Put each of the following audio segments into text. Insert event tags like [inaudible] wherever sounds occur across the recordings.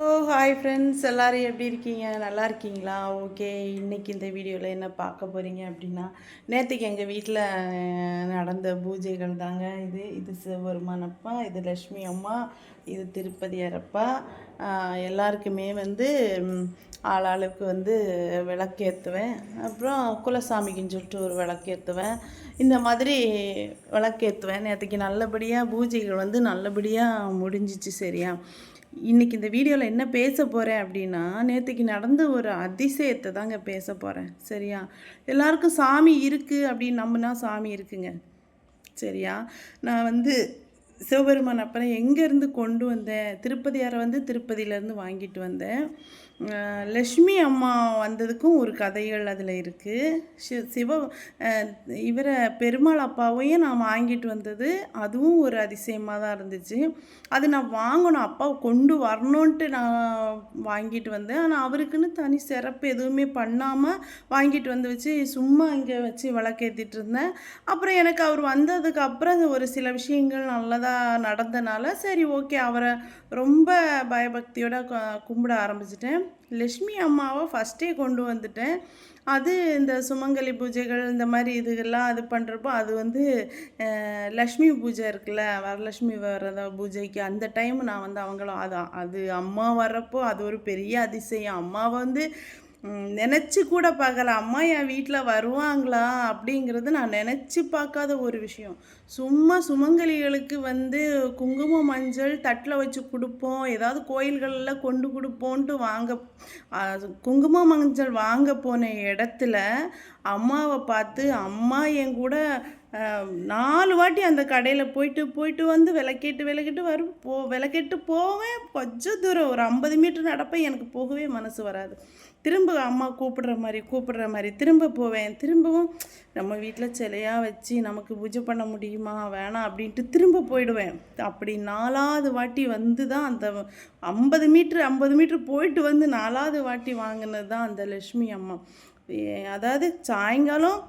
ஓ hi friends எல்லோரும் எப்படி இருக்கீங்க? நல்லா இருக்கீங்களா? ஓகே இன்றைக்கி இந்த வீடியோவில் என்ன பார்க்க போகிறீங்க அப்படின்னா நேற்றுக்கு எங்கள் வீட்டில் நடந்த பூஜைகள் தாங்க இது. இது சிவபெருமானப்பா இது லக்ஷ்மி அம்மா இது திருப்பதி அரப்பா எல்லாருக்குமே வந்து ஆளாளுக்கு வந்து விளக்கேற்றுவேன் அப்புறம் குலசாமிக்குன்னு சொல்லிட்டு ஒரு விளக்கேற்றுவேன் இந்த மாதிரி விளக்கேற்றுவேன் நேற்றுக்கு நல்லபடியாக பூஜைகள் வந்து நல்லபடியாக முடிஞ்சிச்சு சரியா. இன்றைக்கி இந்த வீடியோவில் என்ன பேச போகிறேன் அப்படின்னா நேற்றுக்கு நடந்த ஒரு அதிசயத்தை தாங்க பேச போகிறேன் சரியா? எல்லாருக்கும் சாமி இருக்குது அப்படின்னு நம்பினா சாமி இருக்குங்க. சரியா? நான் வந்து சிவபெருமான் அப்புறம் எங்கேருந்து கொண்டு வந்தேன்? திருப்பதியாரை வந்து திருப்பதியிலேருந்து வாங்கிட்டு வந்தேன். லக்ஷ்மி அம்மா வந்ததுக்கும் ஒரு கதைகள் அதில் இருக்குது சிவ இவரை பெருமாள் அப்பாவையும் நான் வாங்கிட்டு வந்தது. அதுவும் ஒரு அதிசயமாக தான் இருந்துச்சு. அது நான் வாங்கணும் அப்பாவை கொண்டு வரணுன்ட்டு நான் வாங்கிட்டு வந்தேன். ஆனால் அவருக்குன்னு தனி சிறப்பு எதுவுமே பண்ணாமல் வாங்கிட்டு வந்து வச்சு சும்மா இங்கே வச்சு விளக்கேற்றிட்டு இருந்தேன். அப்புறம் எனக்கு அவர் வந்ததுக்கு அப்புறம் ஒரு சில விஷயங்கள் நல்லதாக நடந்தனால சரி ஓகே அவரை ரொம்ப பயபக்தியோட கும்பிட ஆரம்பிச்சிட்டேன். லக்ஷ்மி அம்மாவை ஃபஸ்ட்டே கொண்டு வந்துட்டேன். அது இந்த சுமங்கலி பூஜைகள் இந்த மாதிரி இதுகள்லாம் அது பண்ணுறப்போ அது வந்து லக்ஷ்மி பூஜை இருக்குல்ல வரலட்சுமி வரத பூஜைக்கு அந்த டைம் நான் வந்து அவங்களும் அது அது அம்மா வர்றப்போ அது ஒரு பெரிய அதிசயம். அம்மா வந்து நினச்சி கூட பார்க்கல. அம்மா என் வீட்டில் வருவாங்களா அப்படிங்கிறது நான் நினச்சி பார்க்காத ஒரு விஷயம். சும்மா சுமங்கலிகளுக்கு வந்து குங்கும மஞ்சள் தட்டில் வச்சு கொடுப்போம். ஏதாவது கோயில்களில் கொண்டு கொடுப்போன்ட்டு வாங்க குங்கும மஞ்சள் வாங்க போன இடத்துல அம்மாவை பார்த்து அம்மா என் கூட நாலு வாட்டி அந்த கடையில் போயிட்டு போயிட்டு வந்து விளக்கேட்டு விளக்கிட்டு வரும். போ விளக்கேட்டு போவேன். கொஞ்சம் தூரம் ஒரு ஐம்பது மீட்டர் நடப்பேன். எனக்கு போகவே மனசு வராது. திரும்ப அம்மா கூப்பிடுற மாதிரி கூப்பிடுற மாதிரி திரும்ப போவேன். திரும்பவும் நம்ம வீட்டில் சிலையாக வச்சு நமக்கு பூஜை பண்ண முடியுமா? வேணாம் அப்படின்ட்டு திரும்ப போயிடுவேன். அப்படி நாலாவது வாட்டி வந்து தான் அந்த ஐம்பது மீட்ரு ஐம்பது மீட்ரு போயிட்டு வந்து நாலாவது வாட்டி வாங்கினது தான் அந்த லக்ஷ்மி அம்மா. அதாவது சாயங்காலம்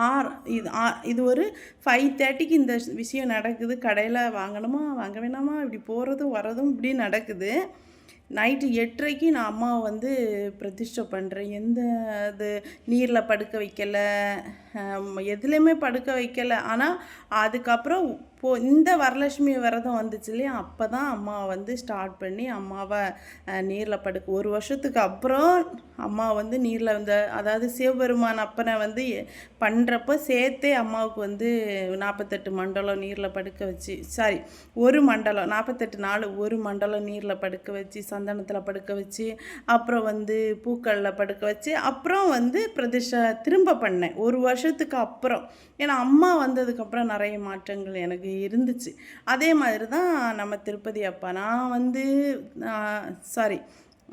ஆர் இது இது ஒரு ஃபைவ் தேர்ட்டிக்கு இந்த விஷயம் நடக்குது. கடையில் வாங்கணுமா வாங்க வேணாமா? இப்படி போகிறதும் வரதும் இப்படி நடக்குது. நைட்டு எட்டரைக்கு நான் அம்மாவை வந்து பிரதிஷ்டை பண்ணுறேன் எந்த இது நீரில் படுக்க வைக்கலை எதுலேயுமே படுக்க வைக்கலை. ஆனால் அதுக்கப்புறம் போ இந்த வரலட்சுமி விரதம் வந்துச்சு இல்லையா? அப்போ தான் அம்மா வந்து ஸ்டார்ட் பண்ணி அம்மாவை நீரில் படுக்க ஒரு வருஷத்துக்கு அப்புறம் அம்மா வந்து நீரில் வந்து அதாவது சிவபெருமான் அப்பனை வந்து பண்ணுறப்ப சேர்த்தே அம்மாவுக்கு வந்து நாற்பத்தெட்டு மண்டலம் நீரில் படுக்க வச்சு சாரி ஒரு மண்டலம் நாற்பத்தெட்டு நாள் ஒரு மண்டலம் நீரில் படுக்க வச்சு சந்தனத்தில் படுக்க வச்சு அப்புறம் வந்து பூக்களில் படுக்க வச்சு அப்புறம் வந்து பிரதிஷ்டை திரும்ப பண்ணேன். ஒரு வருஷத்துக்கு அப்புறம். ஏன்னா அம்மா வந்ததுக்கப்புறம் நிறைய மாற்றங்கள் எனக்கு இருந்துச்சு. அதே மாதிரி தான் நம்ம திருப்பதி அப்பா. நான் வந்து சாரி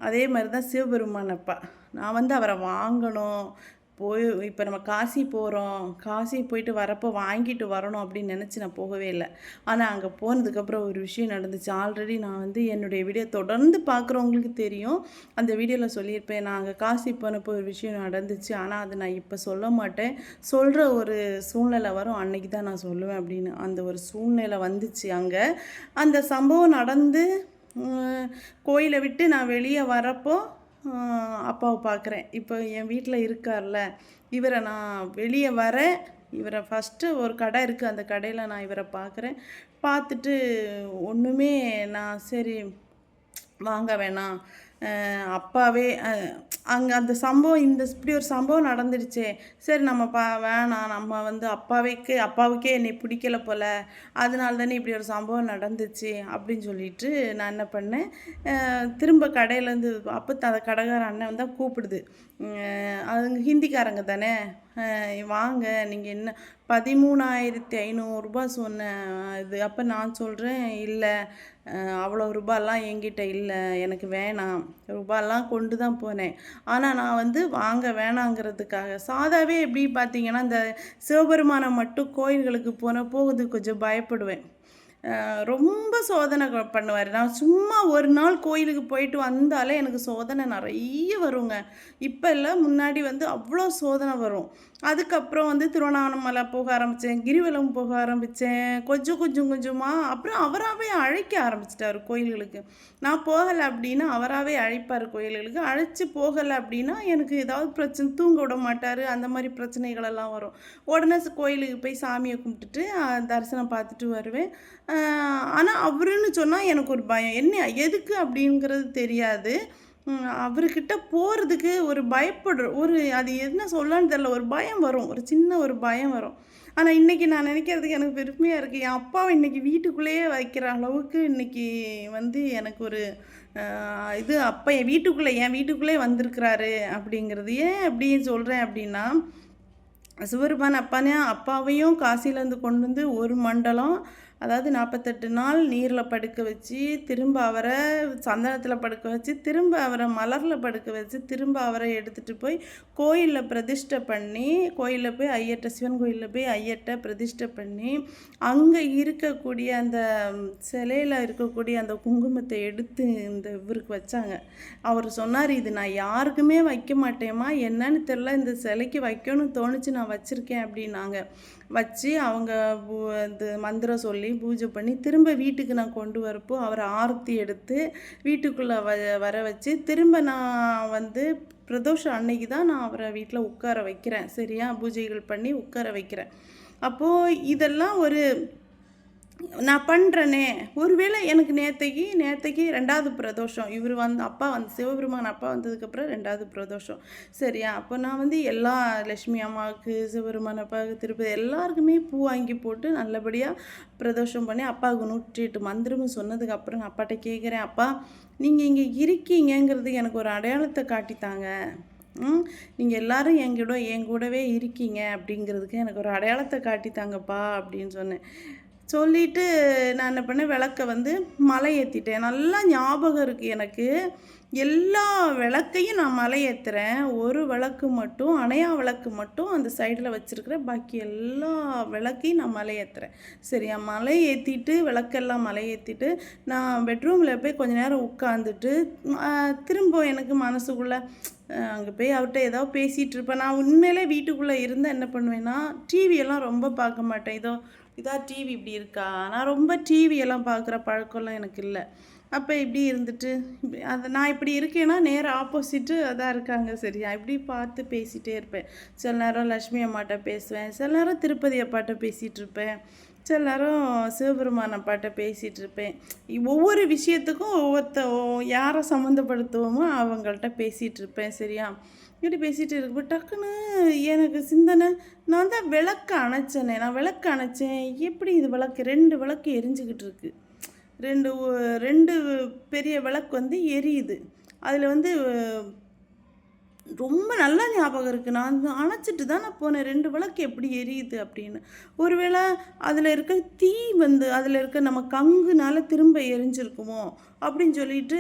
அதே மாதிரி தான் சிவபெருமான் அப்பா. நான் வந்து அவரை வாங்கணும். போய் இப்போ நம்ம காசி போகிறோம் காசி போயிட்டு வரப்போ வாங்கிட்டு வரணும் அப்படின்னு நினச்சி நான் போகவே இல்லை. ஆனால் அங்கே போனதுக்கப்புறம் ஒரு விஷயம் நடந்துச்சு. ஆல்ரெடி நான் வந்து என்னுடைய வீடியோ தொடர்ந்து பார்க்குறவங்களுக்கு தெரியும். அந்த வீடியோவில் சொல்லியிருப்பேன். நான் அங்கே காசி போனப்போ ஒரு விஷயம் நடந்துச்சு. ஆனால் அதை நான் இப்போ சொல்ல மாட்டேன். சொல்கிற ஒரு சூழ்நிலை வரும். அன்னைக்கு தான் நான் சொல்லுவேன் அப்படின்னு. அந்த ஒரு சூழ்நிலை வந்துச்சு அங்கே. அந்த சம்பவம் நடந்து கோயிலை விட்டு நான் வெளியே வரப்போ அப்பாவை பார்க்குறேன். இப்போ என் வீட்டில் இருக்கார்ல இவரை நான் வெளியே வரேன் இவரை ஃபஸ்ட்டு ஒரு கடை இருக்குது அந்த கடையில் நான் இவரை பார்க்குறேன். பார்த்துட்டு ஒன்றுமே நான் சரி வாங்க வேணாம். அப்பாவே அங்கே அந்த சம்பவம் இந்த இப்படி ஒரு சம்பவம் நடந்துடுச்சே. சரி நம்ம பா வேணாம். நம்ம வந்து அப்பாவைக்கு அப்பாவுக்கே என்னை பிடிக்கல போல். அதனால தானே இப்படி ஒரு சம்பவம் நடந்துச்சு அப்படின்னு சொல்லிட்டு நான் என்ன பண்ணேன். திரும்ப கடையிலேருந்து அப்போ அந்த கடைக்கார அண்ணன் தான் கூப்பிடுது. அதுங்க ஹிந்திக்காரங்க தானே? வாங்க நீங்கள் என்ன பதிமூணாயிரத்தி ஐநூறுரூபா சொன்னேன் இது அப்போ நான் சொல்கிறேன் இல்லை அவ்வளோ ரூபாலாம் என்கிட்ட இல்லை எனக்கு வேணாம் ரூபாலாம் கொண்டு தான் போனேன். ஆனால் நான் வந்து வாங்க வேணாங்கிறதுக்காக சாதாவே எப்படி பார்த்தீங்கன்னா இந்த சிவபெருமானை மட்டும் கோயில்களுக்கு போன போகுது கொஞ்சம் பயப்படுவேன். ரொம்ப சோதனை பண்ணுவார். நான் சும்மா ஒரு நாள் கோயிலுக்கு போயிட்டு வந்தாலே எனக்கு சோதனை நிறைய வருங்க. இப்போ இல்லை முன்னாடி வந்து அவ்வளோ சோதனை வரும். அதுக்கப்புறம் வந்து திருவண்ணாமலை போக ஆரம்பித்தேன் கிரிவலம் போக ஆரம்பித்தேன் கொஞ்சம் கொஞ்சம் கொஞ்சமாக அப்புறம் அவராகவே அழைக்க ஆரம்பிச்சிட்டாரு கோயில்களுக்கு. நான் போகலை அப்படின்னா அவராகவே அழைப்பார் கோயில்களுக்கு. அழைச்சி போகலை அப்படின்னா எனக்கு ஏதாவது பிரச்சனை தூங்க விட மாட்டார். அந்த மாதிரி பிரச்சனைகளெல்லாம் வரும். உடனே கோயிலுக்கு போய் சாமியை கும்பிட்டுட்டு தரிசனம் பார்த்துட்டு வருவேன். ஆனால் அவருன்னு சொன்னால் எனக்கு ஒரு பயம். என்ன எதுக்கு அப்படிங்கிறது தெரியாது. அவர்கிட்ட போகிறதுக்கு ஒரு பயப்படுற ஒரு அது என்ன சொல்லான்னு தெரில ஒரு பயம் வரும். ஒரு சின்ன ஒரு பயம் வரும். ஆனால் இன்றைக்கி நான் நினைக்கிறதுக்கு எனக்கு பெருமையாக இருக்குது என் அப்பாவை இன்றைக்கி வீட்டுக்குள்ளேயே வைக்கிற அளவுக்கு இன்றைக்கி வந்து எனக்கு ஒரு இது அப்பா என் வீட்டுக்குள்ளே என் வீட்டுக்குள்ளே வந்திருக்கிறாரு அப்படிங்கிறது. ஏன் அப்படி சொல்கிறேன் அப்படின்னா சிவருமான் அப்பானே அப்பாவையும் காசிலேருந்து கொண்டு வந்து ஒரு மண்டலம் அதாவது நாற்பத்தெட்டு நாள் நீரில் படுக்க வச்சு திரும்ப அவரை சந்தனத்தில் படுக்க வச்சு திரும்ப அவரை மலரில் படுக்க வச்சு திரும்ப அவரை எடுத்துகிட்டு போய் கோயிலில் பிரதிஷ்டை பண்ணி கோயிலில் போய் ஐயட்ட சிவன் கோயிலில் போய் ஐயர்கிட்ட பிரதிஷ்டை பண்ணி அங்கே இருக்கக்கூடிய அந்த சிலையில் இருக்கக்கூடிய அந்த குங்குமத்தை எடுத்து இந்த இவருக்கு வச்சாங்க. அவர் சொன்னார் இது நான் யாருக்குமே வைக்க மாட்டேம்மா. என்னன்னு தெரில இந்த சிலைக்கு வைக்கணும்னு தோணுச்சு. நான் வச்சுருக்கேன் அப்படின்னாங்க. வச்சு அவங்க பூ- இந்த மந்திரம் சொல்லி பூஜை பண்ணி திரும்ப வீட்டுக்கு நான் கொண்டு வரப்போ அவரை ஆரத்தி எடுத்து வீட்டுக்குள்ளே வ வர வச்சு திரும்ப நான் வந்து பிரதோஷம் அன்னைக்கு தான் நான் அவரை வீட்டில் உட்கார வைக்கிறேன். சரியா? பூஜைகள் பண்ணி உட்கார வைக்கிறேன். அப்போது இதெல்லாம் ஒரு நான் பண்ணுறேனே ஒருவேளை எனக்கு நேற்றைக்கு நேற்றைக்கு ரெண்டாவது பிரதோஷம். இவர் வந்து அப்பா வந்து சிவபெருமான் அப்பா வந்ததுக்கப்புறம் ரெண்டாவது பிரதோஷம். சரியா? அப்போ நான் வந்து எல்லா லக்ஷ்மி அம்மாவுக்கு சிவபெருமான் அப்பாவுக்கு திருப்பதி எல்லாருக்குமே பூ வாங்கி போட்டு நல்லபடியாக பிரதோஷம் பண்ணி அப்பாவுக்கு நூற்றி எட்டு மந்திரமும் சொன்னதுக்கப்புறம் நான் அப்பாட்ட கேட்குறேன் அப்பா நீங்கள் இங்கே இருக்கீங்கங்கிறது எனக்கு ஒரு அடையாளத்தை காட்டித்தாங்க. ம்? நீங்கள் எல்லாரும் என் கூட என் கூடவே இருக்கீங்க அப்படிங்கிறதுக்கு எனக்கு ஒரு அடையாளத்தை காட்டித்தாங்கப்பா அப்படின்னு சொன்னேன். சொல்லிட்டு நான் என்ன பண்ணேன் விளக்க வந்து மலை ஏற்றிட்டேன் நல்லா ஞாபகம் இருக்குது எனக்கு. எல்லா விளக்கையும் நான் மலை ஏற்றுறேன் ஒரு விளக்கு மட்டும் அணையா விளக்கு மட்டும் அந்த சைடில் வச்சுருக்கிறேன் பாக்கி எல்லா விளக்கையும் நான் மலை ஏற்றுறேன் சரியா? மலை ஏற்றிட்டு விளக்கெல்லாம் மலை ஏற்றிட்டு நான் பெட்ரூமில் போய் கொஞ்ச நேரம் உட்காந்துட்டு திரும்ப எனக்கு மனசுக்குள்ளே அங்கே போய் அவர்கிட்ட ஏதாவது பேசிகிட்டு இருப்பேன். நான் உண்மையிலே வீட்டுக்குள்ளே இருந்தால் என்ன பண்ணுவேன்னா டிவியெல்லாம் ரொம்ப பார்க்க மாட்டேன். ஏதோ இதாக டிவி இப்படி இருக்கா? நான் ரொம்ப டிவியெல்லாம் பார்க்குற பழக்கம்லாம் எனக்கு இல்லை. அப்போ இப்படி இருந்துட்டு இப்படி நான் இப்படி இருக்கேன்னா நேராக ஆப்போசிட்டு அதான் இருக்காங்க சரியா? இப்படி பார்த்து பேசிகிட்டே இருப்பேன். சில நேரம் லக்ஷ்மி அம்மாட்ட பேசுவேன். சில நேரம் திருப்பதி அப்பாட்ட பேசிகிட்டு இருப்பேன். சில நேரம் சிவபெருமான பாட்டை பேசிகிட்டு இருப்பேன். ஒவ்வொரு விஷயத்துக்கும் ஒவ்வொருத்த யாரை சம்மந்தப்படுத்துவோமோ அவங்கள்ட்ட பேசிகிட்டு இருப்பேன் சரியா? இப்படி பேசிகிட்டு இருக்கப்போ டக்குன்னு எனக்கு சிந்தனை நான் தான் விளக்கு அணைச்சேனே நான் விளக்கு அணைச்சேன். எப்படி இது விளக்கு? ரெண்டு விளக்கு எரிஞ்சுக்கிட்டு இருக்கு. ரெண்டு ரெண்டு பெரிய விளக்கு வந்து எரியுது. அதில் வந்து ரொம்ப நல்லா ஞாபகம் இருக்குது நான் அணைச்சிட்டு தான் நான் போனேன். ரெண்டு விளக்கு எப்படி எரியுது அப்படின்னு. ஒருவேளை அதில் இருக்க தீ வந்து அதில் இருக்க நம்ம கங்குனால திரும்ப எரிஞ்சிருக்குமோ? அப்படின்னு சொல்லிட்டு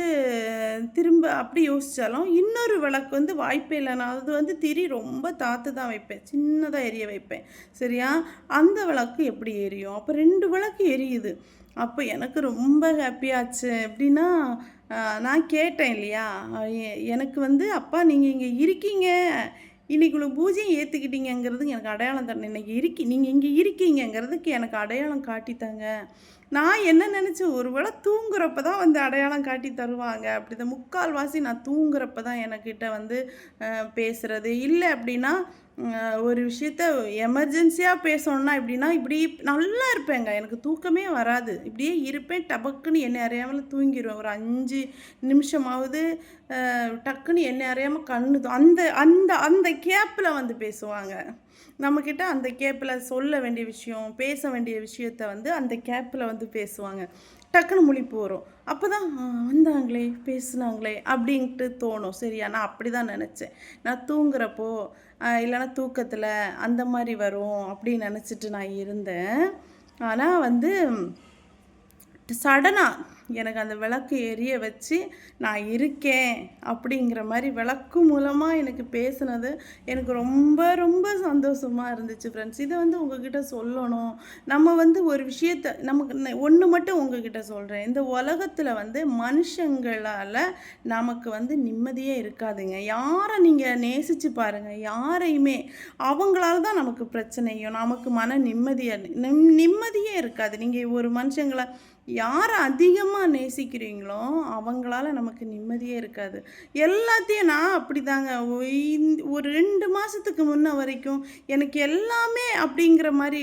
திரும்ப அப்படி யோசித்தாலும் இன்னொரு விளக்கு வந்து வாய்ப்பே இல்லை. நான் அது வந்து திரி ரொம்ப தாத்து தான் வைப்பேன். சின்னதாக எரிய வைப்பேன். சரியா? அந்த விளக்கு எப்படி எரியும்? அப்போ ரெண்டு விளக்கு எரியுது. அப்போ எனக்கு ரொம்ப ஹாப்பியாச்சு எப்படின்னா நான் கேட்டேன் இல்லையா? எனக்கு வந்து அப்பா நீங்கள் இங்கே இருக்கீங்க. இன்னைக்குள்ள பூஜையும் ஏற்றுக்கிட்டீங்கங்கிறது எனக்கு அடையாளம் தரணும். இன்னைக்கு இருக்கி நீங்கள் இங்கே இருக்கீங்கங்கிறதுக்கு எனக்கு அடையாளம் காட்டித்தாங்க. நான் என்ன நினச்சேன் ஒருவேளை தூங்குறப்ப தான் வந்து அடையாளம் காட்டி தருவாங்க. அப்படி தான் முக்கால்வாசி நான் தூங்குறப்ப தான் எனக்கிட்ட வந்து பேசுகிறது இல்லை அப்படின்னா ஒரு விஷயத்த எமர்ஜென்சியாக பேசணும்னா எப்படின்னா இப்படி நல்லா இருப்பேங்க. எனக்கு தூக்கமே வராது. இப்படியே இருப்பேன். டபக்குன்னு என்னை அறியாமல் தூங்கிடுவேன் ஒரு அஞ்சு நிமிஷமாவது டக்குன்னு என்னை அறியாமல் கண்ணு அந்த அந்த அந்த கேப்பில் வந்து பேசுவாங்க. நம்மக்கிட்ட அந்த கேப்பில் சொல்ல வேண்டிய விஷயம் பேச வேண்டிய விஷயத்த வந்து அந்த கேப்பில் வந்து பேசுவாங்க. டக்குன்னு முழிப்பு வரும். அப்போ தான் வந்தாங்களே பேசுனாங்களே அப்படின்ட்டு தோணும். சரியா நான் அப்படி தான் நினச்சேன். நான் தூங்குறப்போ இல்லைன்னா தூக்கத்தில் அந்த மாதிரி வரும் அப்படின்னு நினச்சிட்டு நான் இருந்தேன். ஆனால் வந்து சடனாக எனக்கு அந்த விளக்கு எரிய வச்சு நான் இருக்கேன் அப்படிங்கிற மாதிரி விளக்கு மூலமாக எனக்கு பேசுனது எனக்கு ரொம்ப ரொம்ப சந்தோஷமாக இருந்துச்சு ஃப்ரெண்ட்ஸ் இதை வந்து உங்ககிட்ட சொல்லணும். நம்ம வந்து ஒரு விஷயத்தை நமக்கு ஒன்று மட்டும் உங்ககிட்ட சொல்கிறேன் இந்த உலகத்தில் வந்து மனுஷங்களால் நமக்கு வந்து நிம்மதியே இருக்காதுங்க. யாரை நீங்கள் நேசித்து பாருங்கள் யாரையுமே அவங்களால தான் நமக்கு பிரச்சனையும் நமக்கு மன நிம்மதியாக நிம் நிம்மதியே இருக்காது. நீங்கள் ஒரு மனுஷங்களை யாரை அதிகமாக நேசிக்கிறீங்களோ அவங்களால நமக்கு நிம்மதியே இருக்காது. எல்லாத்தையும் நான் அப்படி தாங்க ஒரு ரெண்டு மாதத்துக்கு முன்ன வரைக்கும் எனக்கு எல்லாமே அப்படிங்கிற மாதிரி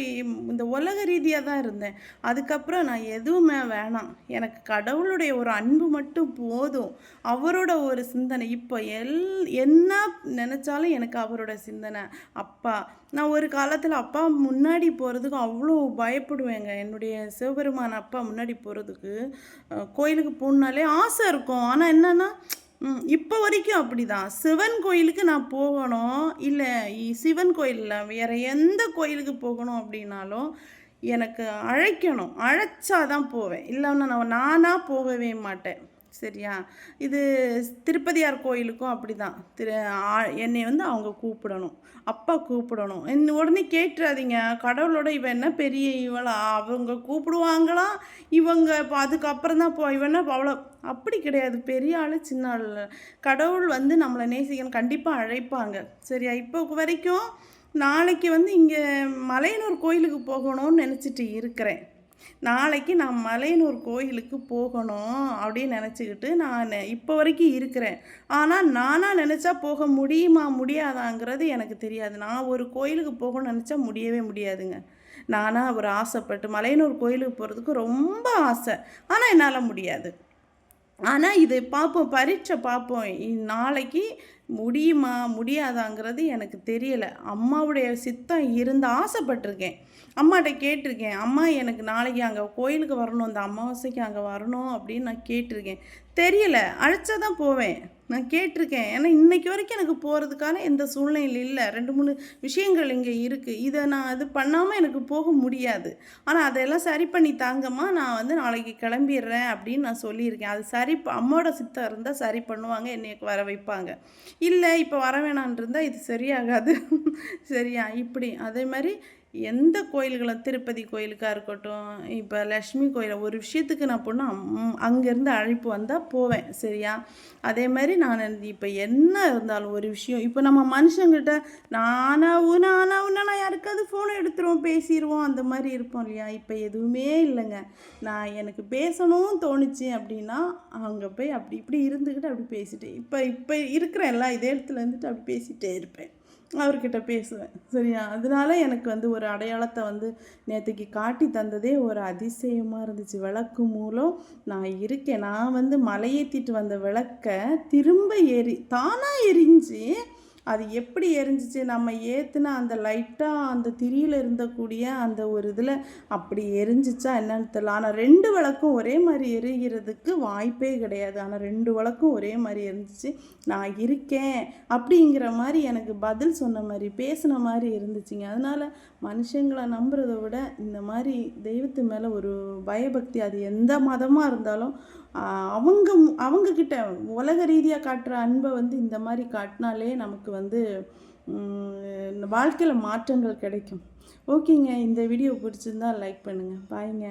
இந்த உலக ரீதியாக தான் இருந்தேன். அதுக்கப்புறம் நான் எதுவுமே வேணாம். எனக்கு கடவுளுடைய ஒரு அன்பு மட்டும் போதும். அவரோட ஒரு சிந்தனை. இப்போ எல் என்ன நினச்சாலும் எனக்கு அவரோட சிந்தனை. அப்பா நான் ஒரு காலத்தில் அப்பா முன்னாடி போகிறதுக்கு அவ்வளோ பயப்படுவேங்க. என்னுடைய சிவபெருமான் அப்பா முன்னாடி போகிறதுக்கு கோயிலுக்கு போகணுனாலே ஆசை இருக்கும். ஆனால் என்னென்னா இப்போ வரைக்கும் அப்படி தான் சிவன் கோயிலுக்கு நான் போகணும். இல்லை சிவன் கோயிலில் வேறு எந்த கோயிலுக்கு போகணும் அப்படின்னாலும் எனக்கு அழைக்கணும். அழைச்சா தான் போவேன். இல்லைன்னா நான் நானாக போகவே மாட்டேன். சரியா? இது திருப்பதியார் கோயிலுக்கும் அப்படி தான் திரு என்னை வந்து அவங்க கூப்பிடணும். அப்பா கூப்பிடணும். என்ன உடனே கேட்டுறாதீங்க. கடவுளோட இவன் என்ன பெரிய இவளா? அவங்க கூப்பிடுவாங்களா? இவங்க இப்போ அதுக்கப்புறம் தான் போ இவன் அவ்வளோ அப்படி கிடையாது. பெரிய ஆள் சின்ன ஆள். கடவுள் வந்து நம்மளை நேசிக்கணும். கண்டிப்பாக அழைப்பாங்க. சரியா? இப்போ வரைக்கும் நாளைக்கு வந்து இங்கே மலையனூர் கோயிலுக்கு போகணும்னு நினச்சிட்டு இருக்கிறேன். நாளைக்கு நான் மலையனூர் கோயிலுக்கு போகணும் அப்படின்னு நினச்சிக்கிட்டு நான் இப்போ வரைக்கும் இருக்கிறேன். ஆனால் நானாக நினச்சா போக முடியுமா முடியாதாங்கிறது எனக்கு தெரியாது. நான் ஒரு கோயிலுக்கு போகணும்னு நினச்சா முடியவே முடியாதுங்க. நானாக ஒரு ஆசைப்பட்டு மலையனூர் கோயிலுக்கு போகிறதுக்கு ரொம்ப ஆசை. ஆனால் என்னால் முடியாது. ஆனால் இதை பார்ப்போம் பரீட்சை பார்ப்போம். நாளைக்கு முடியுமா முடியாதாங்கிறது எனக்கு தெரியலை. அம்மாவுடைய சித்தம் இருந்து ஆசைப்பட்டிருக்கேன். அம்மாட்ட கேட்டிருக்கேன் அம்மா எனக்கு நாளைக்கு அங்கே கோயிலுக்கு வரணும் அந்த அமாவாசைக்கு அங்கே வரணும் அப்படின்னு நான் கேட்டிருக்கேன். தெரியல அழைச்சா தான் போவேன். நான் கேட்டிருக்கேன். ஏன்னா இன்றைக்கி வரைக்கும் எனக்கு போகிறதுக்கான எந்த சூழ்நிலையில் இல்லை. ரெண்டு மூணு விஷயங்கள் இங்கே இருக்குது இதை நான் இது பண்ணாமல் எனக்கு போக முடியாது. ஆனால் அதையெல்லாம் சரி பண்ணி தாங்கம்மா நான் வந்து நாளைக்கு கிளம்பிடுறேன் அப்படின்னு நான் சொல்லியிருக்கேன். அது சரி அம்மாவோட சித்தம் இருந்தால் சரி பண்ணுவாங்க என்னை வர வைப்பாங்க. இல்லை இப்போ வர வேணான் இருந்தால் இது சரியாகாது. [laughs] சரியா இப்படி. அதே மாதிரி எந்த கோயில்களை திருப்பதி கோயிலுக்காக இருக்கட்டும் இப்போ லக்ஷ்மி கோயில் ஒரு விஷயத்துக்கு நான் போனால் அங்கேருந்து அழைப்பு வந்தால் போவேன் சரியா? அதே மாதிரி நான் இப்போ என்ன இருந்தாலும் ஒரு விஷயம் இப்போ நம்ம மனுஷங்கிட்ட நானாவும் நானாவும் நான் யாருக்காவது ஃபோனை எடுத்துருவோம் பேசிடுவோம் அந்த மாதிரி இருப்போம் இல்லையா? இப்போ எதுவுமே இல்லைங்க. நான் எனக்கு பேசணும் தோணுச்சு அப்படின்னா அங்கே போய் அப்படி இப்படி இருந்துக்கிட்டு அப்படி பேசிட்டேன் இப்போ இப்போ இருக்கிற எல்லா இதே இடத்துல இருந்துட்டு அப்படி பேசிகிட்டே இருப்பேன். அவர்கிட்ட பேசுவேன். சரியா? அதனால எனக்கு வந்து ஒரு அடையாளத்தை வந்து நேற்றுக்கு காட்டி தந்ததே ஒரு அதிசயமாக இருந்துச்சு. விளக்கு மூலம் நான் இருக்கேன். நான் வந்து மலையேற்றிட்டு வந்த விளக்கை திரும்ப எரி தானாக எரிஞ்சு அது எப்படி எரிஞ்சிச்சு? நம்ம ஏற்றுன அந்த லைட்டாக அந்த திரியில் இருந்தக்கூடிய அந்த ஒரு இதில் அப்படி எரிஞ்சிச்சா என்னன்னு தெரியல. ஆனால் ரெண்டு விளக்கும் ஒரே மாதிரி எரிகிறதுக்கு வாய்ப்பே கிடையாது. ஆனால் ரெண்டு விளக்கும் ஒரே மாதிரி எரிஞ்சிச்சு. நான் இருக்கேன் அப்படிங்கிற மாதிரி எனக்கு பதில் சொன்ன மாதிரி பேசின மாதிரி இருந்துச்சுங்க. அதனால் மனுஷங்களை நம்புறதை விட இந்த மாதிரி தெய்வத்து மேலே ஒரு பயபக்தி அது எந்த மதமாக இருந்தாலும் அவங்க அவங்கக்கிட்ட உலக ரீதியாக காட்டுற அன்பை வந்து இந்த மாதிரி காட்டினாலே நமக்கு வந்து வாழ்க்கையில் மாற்றங்கள் கிடைக்கும். ஓகேங்க இந்த வீடியோ பிடிச்சிருந்தா லைக் பண்ணுங்கள் பாய்ங்க